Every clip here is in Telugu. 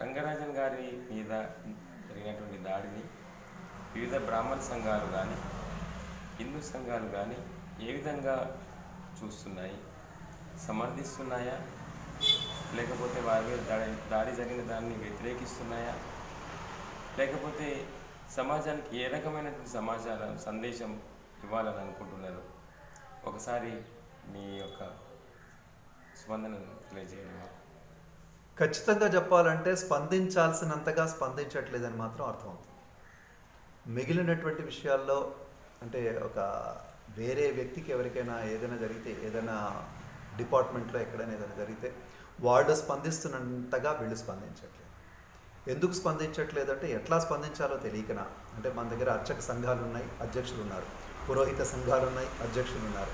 రంగరాజన్ గారి మీద జరిగినటువంటి దాడిని వివిధ బ్రాహ్మణ సంఘాలు కానీ హిందూ సంఘాలు కానీ ఏ విధంగా చూస్తున్నాయి? సమర్థిస్తున్నాయా? లేకపోతే వారి మీద దాడి దాడి జరిగిన దాన్ని వ్యతిరేకిస్తున్నాయా? లేకపోతే సమాజానికి ఏ రకమైనటువంటి సమాచారం సందేశం ఇవ్వాలని అనుకుంటున్నారు? ఒకసారి మీ యొక్క స్పందనను తెలియజేయండి మాకు. ఖచ్చితంగా చెప్పాలంటే స్పందించాల్సినంతగా స్పందించట్లేదని మాత్రం అర్థమవుతుంది. మిగిలినటువంటి విషయాల్లో అంటే ఒక వేరే వ్యక్తికి ఎవరికైనా ఏదైనా జరిగితే ఏదైనా డిపార్ట్మెంట్లో ఎక్కడైనా ఏదైనా జరిగితే వాళ్ళు స్పందిస్తున్నంతగా వీళ్ళు స్పందించట్లేదు. ఎందుకు స్పందించట్లేదు అంటే ఎట్లా స్పందించాలో తెలియకనా? అంటే మన దగ్గర అర్చక సంఘాలు ఉన్నాయి అధ్యక్షులు ఉన్నారు. పురోహిత సంఘాలు ఉన్నాయి అధ్యక్షులు ఉన్నారు.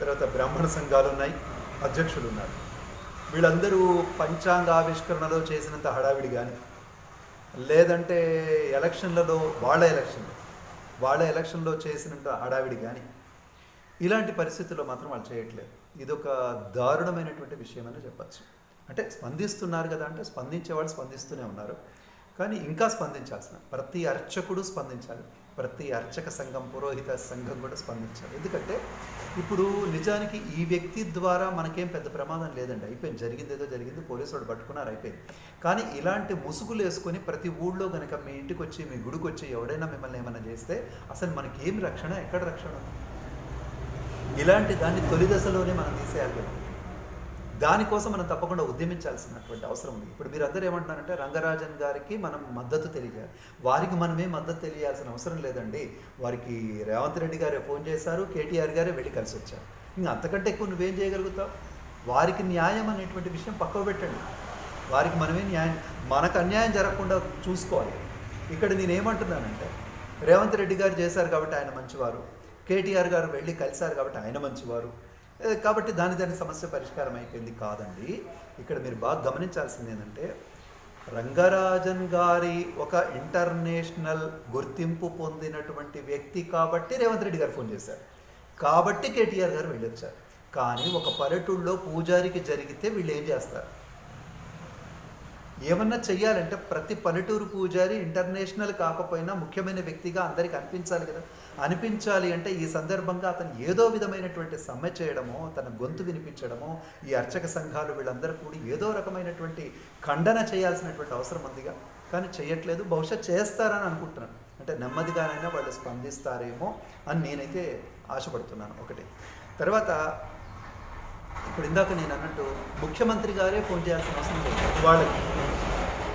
తర్వాత బ్రాహ్మణ సంఘాలు ఉన్నాయి అధ్యక్షులు ఉన్నారు. వీళ్ళందరూ పంచాంగ ఆవిష్కరణలో చేసినంత హడావిడి కానీ లేదంటే ఎలక్షన్లలో వాళ్ళ ఎలక్షన్ వాళ్ళ ఎలక్షన్లో చేసినంత హడావిడి కానీ ఇలాంటి పరిస్థితుల్లో మాత్రం వాళ్ళు చేయట్లేదు. ఇది ఒక దారుణమైనటువంటి విషయం అని చెప్పచ్చు. అంటే స్పందిస్తున్నారు కదా అంటే స్పందించేవాళ్ళు స్పందిస్తూనే ఉన్నారు. కానీ ఇంకా స్పందించాల్సిన ప్రతి అర్చకుడు స్పందించాలి. ప్రతి అర్చక సంఘం పురోహిత సంఘం కూడా స్పందించారు ఎందుకంటే ఇప్పుడు నిజానికి ఈ వ్యక్తి ద్వారా మనకేం పెద్ద ప్రమాదం లేదండి. అయిపోయింది. జరిగింది ఏదో జరిగింది పోలీసు వాడు పట్టుకున్నారు అయిపోయింది. కానీ ఇలాంటి ముసుగులు వేసుకొని ప్రతి ఊళ్ళో కనుక మీ ఇంటికి వచ్చి మీ గుడికి వచ్చి ఎవడైనా మిమ్మల్ని ఏమైనా చేస్తే అసలు మనకి ఏం రక్షణ ఎక్కడ రక్షణ? ఇలాంటి దాన్ని తొలి దశలోనే మనం తీసేయాలి కదా. దానికోసం మనం తప్పకుండా ఉద్యమించాల్సినటువంటి అవసరం ఉంది. ఇప్పుడు మీరు అందరూ ఏమంటున్నారంటే రంగరాజన్ గారికి మనం మద్దతు తెలియజేయాలి వారికి మనమే మద్దతు తెలియాల్సిన అవసరం లేదండి. వారికి రేవంత్ రెడ్డి గారే ఫోన్ చేశారు కేటీఆర్ గారే వెళ్ళి కలిసి వచ్చారు ఇంకా అంతకంటే ఎక్కువ నువ్వేం చేయగలుగుతావు? వారికి న్యాయం అనేటువంటి విషయం పక్కకు పెట్టండి. వారికి మనమే న్యాయం మనకు అన్యాయం జరగకుండా చూసుకోవాలి. ఇక్కడ నేనేమంటున్నానంటే రేవంత్ రెడ్డి గారు చేశారు కాబట్టి ఆయన మంచివారు. కేటీఆర్ గారు వెళ్ళి కలిశారు కాబట్టి ఆయన మంచివారు. కాబట్టి దాని దాని సమస్య పరిష్కారం అయిపోయింది కాదండి. ఇక్కడ మీరు బాగా గమనించాల్సింది ఏంటంటే రంగరాజన్ గారి ఒక ఇంటర్నేషనల్ గుర్తింపు పొందినటువంటి వ్యక్తి కాబట్టి రేవంత్ రెడ్డి గారు ఫోన్ చేశారు. కాబట్టి కేటీఆర్ గారు వెళ్ళొచ్చారు. కానీ ఒక పల్లెటూళ్ళలో పూజారికి జరిగితే వీళ్ళు ఏం చేస్తారు? ఏమన్నా చెయ్యాలంటే ప్రతి పల్లెటూరు పూజారి ఇంటర్నేషనల్ కాకపోయినా ముఖ్యమైన వ్యక్తిగా అందరికి అనిపించాలి కదా. అనిపించాలి అంటే ఈ సందర్భంగా అతను ఏదో విధమైనటువంటి సమ్మె చేయడమో తన గొంతు వినిపించడమో ఈ అర్చక సంఘాలు వీళ్ళందరూ కూడి ఏదో రకమైనటువంటి ఖండన చేయాల్సినటువంటి అవసరం ఉందిగా. కానీ చేయట్లేదు బహుశా చేస్తారని అనుకుంటున్నాను. అంటే నెమ్మదిగానైనా వాళ్ళు స్పందిస్తారేమో అని నేనైతే ఆశపడుతున్నాను. ఒకటి. తర్వాత ఇప్పుడు ఇందాక నేను అన్నట్టు ముఖ్యమంత్రి గారే ఫోన్ చేయాల్సిన అవసరం లేదు. ప్రతి వాళ్ళకి.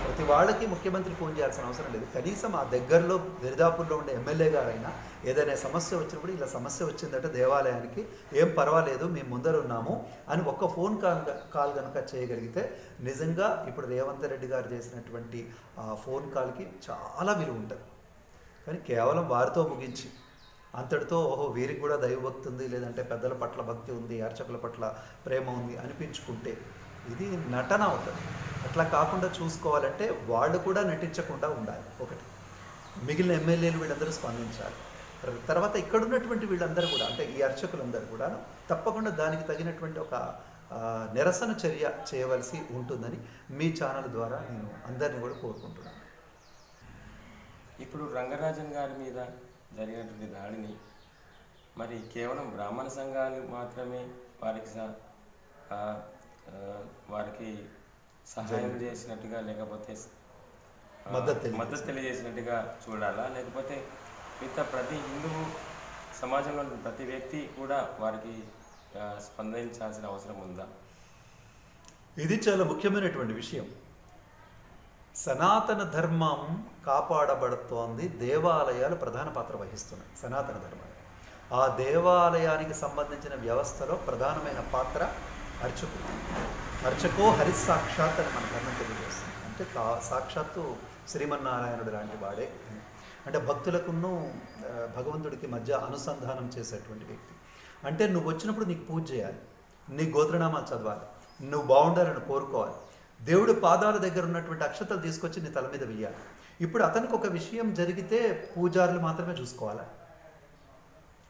ప్రతి వాళ్ళకి ముఖ్యమంత్రి ఫోన్ చేయాల్సిన అవసరం లేదు. కనీసం ఆ దగ్గరలో దరిదాపుల్లో ఉండే ఎమ్మెల్యే గారైనా ఏదైనా సమస్య వచ్చినప్పుడు ఇలా సమస్య వచ్చిందట దేవాలయానికి ఏం పర్వాలేదు మేము ముందర ఉన్నాము అని ఒక్క ఫోన్ కాల్ కాల్ కనుక చేయగలిగితే నిజంగా ఇప్పుడు రేవంత్ రెడ్డి గారు చేసినటువంటి ఆ ఫోన్ కాల్కి చాలా విలువ ఉంటుంది. కానీ కేవలం వారితో ముగించి అంతటితో ఓహో వీరికి కూడా దైవభక్తి ఉంది లేదంటే పెద్దల పట్ల భక్తి ఉంది అర్చకుల పట్ల ప్రేమ ఉంది అనిపించుకుంటే ఇది నటన అవుతుంది. అట్లా కాకుండా చూసుకోవాలంటే వాళ్ళు కూడా నటించకుండా ఉండాలి ఒకటి. మిగిలిన ఎమ్మెల్యేలు వీళ్ళందరూ స్పందించాలి. తర్వాత ఇక్కడ ఉన్నటువంటి వీళ్ళందరూ కూడా అంటే ఈ అర్చకులందరూ కూడా తప్పకుండా దానికి తగినటువంటి ఒక నిరసన చర్య చేయవలసి ఉంటుందని మీ ఛానల్ ద్వారా నేను అందరినీ కూడా కోరుకుంటున్నాను. ఇప్పుడు రంగరాజన్ గారి మీద జరిగినటువంటి దాడిని మరి కేవలం బ్రాహ్మణ సంఘాలు మాత్రమే వారికి వారికి సహాయం చేసినట్టుగా లేకపోతే మద్దతు మద్దతు తెలియజేసినట్టుగా చూడాలా? లేకపోతే మిగతా ప్రతి హిందూ సమాజంలో ప్రతి వ్యక్తి కూడా వారికి స్పందించాల్సిన అవసరం ఉందా? ఇది చాలా ముఖ్యమైనటువంటి విషయం. సనాతన ధర్మం కాపాడబడుతోంది దేవాలయాలు ప్రధాన పాత్ర వహిస్తున్నాయి సనాతన ధర్మం. ఆ దేవాలయానికి సంబంధించిన వ్యవస్థలో ప్రధానమైన పాత్ర అర్చకుడు. అర్చకో హరిసాక్షాత్ అని మన ధర్మం తెలియజేస్తుంది. అంటే సాక్షాత్తు శ్రీమన్నారాయణుడు లాంటి వాడే. అంటే భక్తులకును భగవంతుడికి మధ్య అనుసంధానం చేసేటువంటి వ్యక్తి. అంటే నువ్వు వచ్చినప్పుడు నీకు పూజ చేయాలి నీ గోత్రనామాలు చదవాలి నువ్వు బాగుండాలని కోరుకోవాలి. దేవుడు పాదాల దగ్గర ఉన్నటువంటి అక్షతలు తీసుకొచ్చి నీ తల మీద వెయ్యాలి. ఇప్పుడు అతనికి ఒక విషయం జరిగితే పూజారులు మాత్రమే చూసుకోవాలా?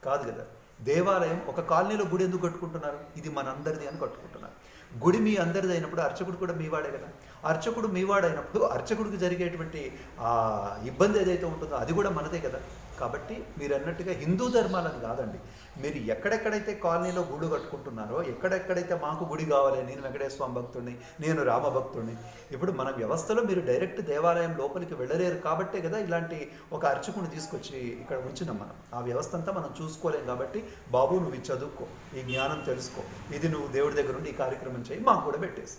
కాదు కదా. దేవాలయం ఒక కాలనీలో గుడి ఎందుకు కట్టుకుంటున్నారు? ఇది మనందరిది అని కట్టుకుంటున్నారు. గుడి మీ అందరిది అయినప్పుడు అర్చకుడు కూడా మీ వాడే కదా. అర్చకుడు మీవాడైనప్పుడు అర్చకుడికి జరిగేటువంటి ఆ ఇబ్బంది ఏదైతే ఉంటుందో అది కూడా మనదే కదా. కాబట్టి మీరు అన్నట్టుగా హిందూ ధర్మాలని కాదండి. మీరు ఎక్కడెక్కడైతే కాలనీలో గుడి కట్టుకుంటున్నారో ఎక్కడెక్కడైతే మాకు గుడి కావాలి నేను వెంకటేశ్వర స్వామి భక్తుడిని నేను రామ భక్తుడిని ఇప్పుడు మన వ్యవస్థలో మీరు డైరెక్ట్ దేవాలయం లోపలికి వెళ్ళలేరు కాబట్టే కదా ఇలాంటి ఒక అర్చకుని తీసుకొచ్చి ఇక్కడ ఉంచినాం మనం. ఆ వ్యవస్థ అంతా మనం చూసుకోలేం కాబట్టి బాబు నువ్వు ఇది చదువుకో ఈ జ్ఞానం తెలుసుకో ఇది నువ్వు దేవుడి దగ్గర ఉండి ఈ కార్యక్రమం చేయి మాకు కూడా పెట్టేసి.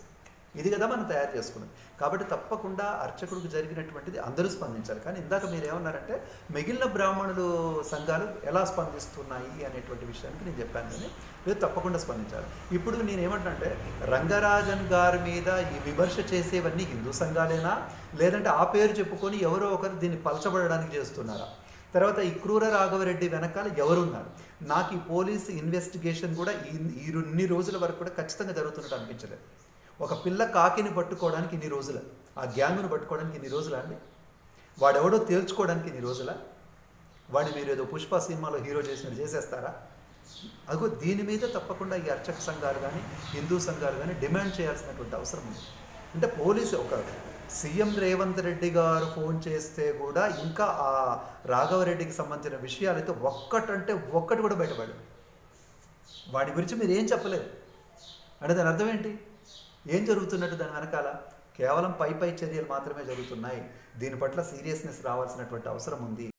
ఇది కదా మనం తయారు చేసుకున్నది. కాబట్టి తప్పకుండా అర్చకుడికి జరిగినటువంటిది అందరూ స్పందించాలి. కానీ ఇందాక మీరు ఏమన్నారంటే మిగిలిన బ్రాహ్మణులు సంఘాలు ఎలా స్పందిస్తున్నాయి అనేటువంటి విషయానికి నేను చెప్పాను కానీ మీరు తప్పకుండా స్పందించాలి. ఇప్పుడు నేను ఏమంటానంటే రంగరాజన్ గారి మీద ఈ విమర్శ చేసేవన్నీ హిందూ సంఘాలేనా? లేదంటే ఆ పేరు చెప్పుకొని ఎవరో ఒకరు దీన్ని పలచబడడానికి చేస్తున్నారా? తర్వాత ఈ క్రూర రాఘవరెడ్డి వెనకాల ఎవరున్నారు? నాకు ఈ పోలీస్ ఇన్వెస్టిగేషన్ కూడా ఈ ఈ ఇన్ని రోజుల వరకు కూడా ఖచ్చితంగా జరుగుతున్నట్టు అనిపించలేదు. ఒక పిల్ల కాకిని పట్టుకోవడానికి ఇన్ని రోజుల? ఆ గ్యాంగ్ను పట్టుకోవడానికి ఇన్ని రోజులా అండి? వాడెవడో తేల్చుకోవడానికి ఇన్ని రోజుల? వాడిని మీరు ఏదో పుష్ప సినిమాలో హీరో చేసినట్టు చేసేస్తారా? అదిగో దీని మీద తప్పకుండా ఈ అర్చక సంఘాలు కానీ హిందూ సంఘాలు కానీ డిమాండ్ చేయాల్సినటువంటి అవసరం ఉంది. అంటే పోలీసు ఒక సీఎం రేవంత్ రెడ్డి గారు ఫోన్ చేస్తే కూడా ఇంకా ఆ రాఘవరెడ్డికి సంబంధించిన విషయాలైతే ఒక్కటంటే ఒక్కటి కూడా బయటపడదు వాడి గురించి మీరు ఏం చెప్పలేదు అంటే దాని అర్థం ఏంటి? ఏం జరుగుతున్నట్టు దాని వెనకాల? కేవలం పై పై చర్యలు మాత్రమే జరుగుతున్నాయి. దీని పట్ల సీరియస్నెస్ రావాల్సినటువంటి అవసరం ఉంది.